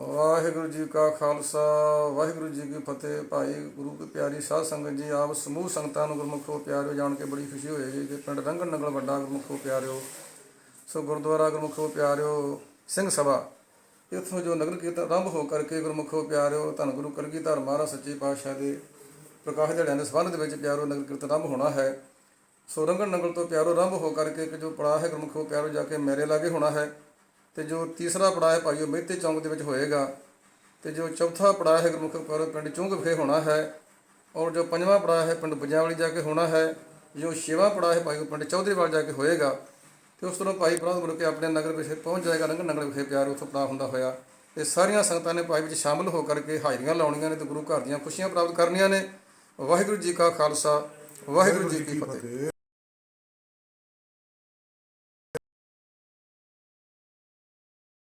ਵਾਹਿਗੁਰੂ ਜੀ ਕਾ ਖਾਲਸਾ, ਵਾਹਿਗੁਰੂ ਜੀ ਕੀ ਫਤਿਹ। ਭਾਈ ਗੁਰੂ ਕੀ ਪਿਆਰੀ ਸਾਧ ਸੰਗਤ ਜੀ, ਆਪ ਸਮੂਹ ਸੰਗਤਾਂ ਨੂੰ ਗੁਰਮੁਖੋ ਪਿਆਰਿਓ, ਜਾਣ ਕੇ ਬੜੀ ਖੁਸ਼ੀ ਹੋਏਗੀ ਕਿ ਪਿੰਡ ਰੰਗਣ ਨਗਲ ਵੱਡਾ ਗੁਰਮੁਖੋ ਪਿਆਰਿਓ। ਸੋ ਗੁਰਦੁਆਰਾ ਗੁਰਮੁਖੋ ਪਿਆਰਿਓ, ਸਿੰਘ ਸਭਾ, ਇੱਥੋਂ ਜੋ ਨਗਰ ਕੀਰਤਨ ਆਰੰਭ ਹੋ ਕਰਕੇ ਗੁਰਮੁਖੋ ਪਿਆਰਿਓ, ਧੰਨ ਗੁਰੂ ਕਲਗੀਧਰ ਮਹਾਰਾਜ ਸੱਚੇ ਪਾਤਸ਼ਾਹ ਦੇ ਪ੍ਰਕਾਸ਼ ਦਿਹਾੜਿਆਂ ਦੇ ਸੰਬੰਧ ਦੇ ਵਿੱਚ ਪਿਆਰੋ ਨਗਰ ਕੀਰਤਨ ਆਰੰਭ ਹੋਣਾ ਹੈ। ਸੋ ਰੰਗਣ ਨਗਲ ਤੋਂ ਪਿਆਰੋ ਆਰੰਭ ਹੋ ਕਰਕੇ ਇੱਕ ਜੋ ਪੜਾਅ ਹੈ ਗੁਰਮੁਖੋ ਪਿਆਰੋ ਜਾ ਕੇ ਮੇਰੇ ਲਾਗੇ ਹੋਣਾ ਹੈ। ਤੇ ਜੋ ਤੀਸਰਾ ਪੜਾਅ ਹੈ ਭਾਈ ਉਹ ਮਹਿਤੇ ਚੌਂਕ ਦੇ ਵਿੱਚ ਹੋਏਗਾ। ਤੇ ਜੋ ਚੌਥਾ ਪੜਾਅ ਹੈ ਗੁਰਮੁਖ ਪਿਆਰੋ ਪਿੰਡ ਚੁੰਗ ਵਿਖੇ ਹੋਣਾ ਹੈ ਔਰ ਜੋ ਪੰਜਵਾਂ ਪੜਾਅ ਹੈ ਪਿੰਡ ਬਜਾਵਲੀ ਜਾ ਕੇ ਹੋਣਾ ਹੈ, ਜੋ ਛੇਵਾਂ ਪੜਾਅ ਹੈ ਭਾਈ ਉਹ ਪਿੰਡ ਚੌਧਰੀਵਾਲ ਜਾ ਕੇ ਹੋਏਗਾ। ਤੇ ਉਸ ਤੋਂ ਭਾਈ ਪ੍ਰਭੂ ਗੁਰੂ ਕੇ ਆਪਣੇ ਨਗਰ ਵਿਖੇ ਪਹੁੰਚ ਜਾਏਗਾ ਰੰਗਣ ਨਗਰ ਵਿਖੇ ਪਿਆਰ ਉੱਥੋਂ ਪੜਾਅ ਹੁੰਦਾ ਹੋਇਆ। ਤੇ ਸਾਰੀਆਂ ਸੰਗਤਾਂ ਨੇ ਭਾਈ ਵਿੱਚ ਸ਼ਾਮਲ ਹੋ ਕਰਕੇ ਹਾਜ਼ਰੀਆਂ ਲਾਉਣੀਆਂ ਨੇ ਤੇ ਗੁਰੂ ਘਰ ਦੀਆਂ ਖੁਸ਼ੀਆਂ ਪ੍ਰਾਪਤ ਕਰਨੀਆਂ ਨੇ। ਵਾਹਿਗੁਰੂ ਜੀ ਕਾ ਖਾਲਸਾ, ਵਾਹਿਗੁਰੂ ਜੀ ਕੀ ਫਤਿਹ।